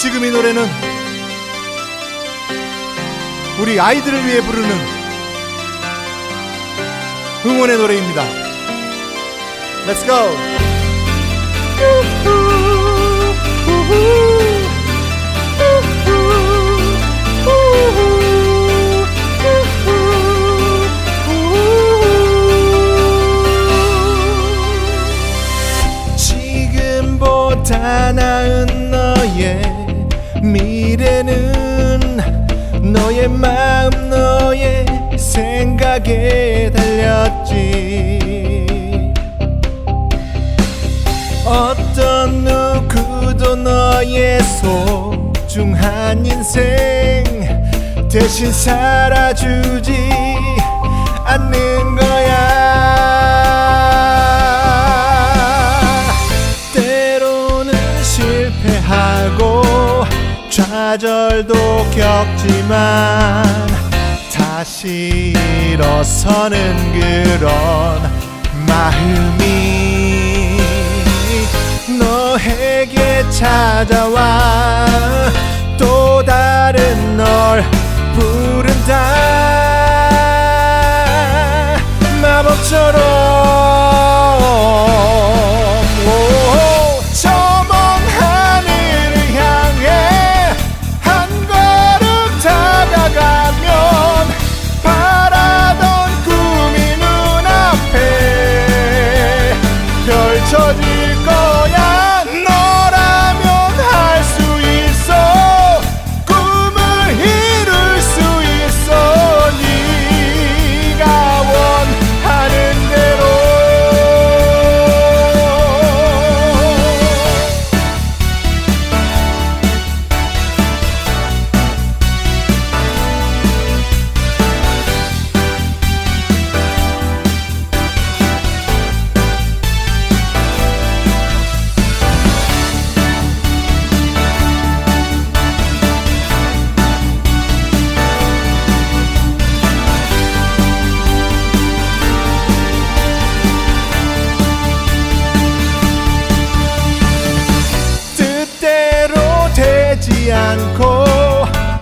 지금 이 노래는 우리 아이들을 위해 부르는 응원의 노래입니다. Let's go. 너의 마음 너의 생각에 달렸지. 어떤 누구도 너의 소중한 인생 대신 살아주지 않는 좌절도 겪지만 다시 일어서는 그런 마음이 너에게 찾아와 또 다른 널 부른 않고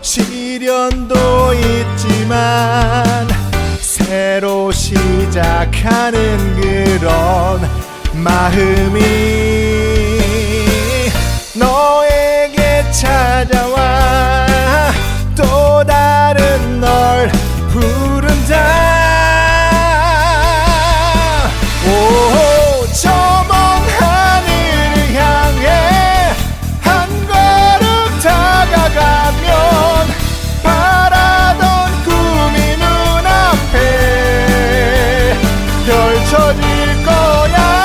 시련도 있지만 새로 시작하는 그런 마음이 Twoja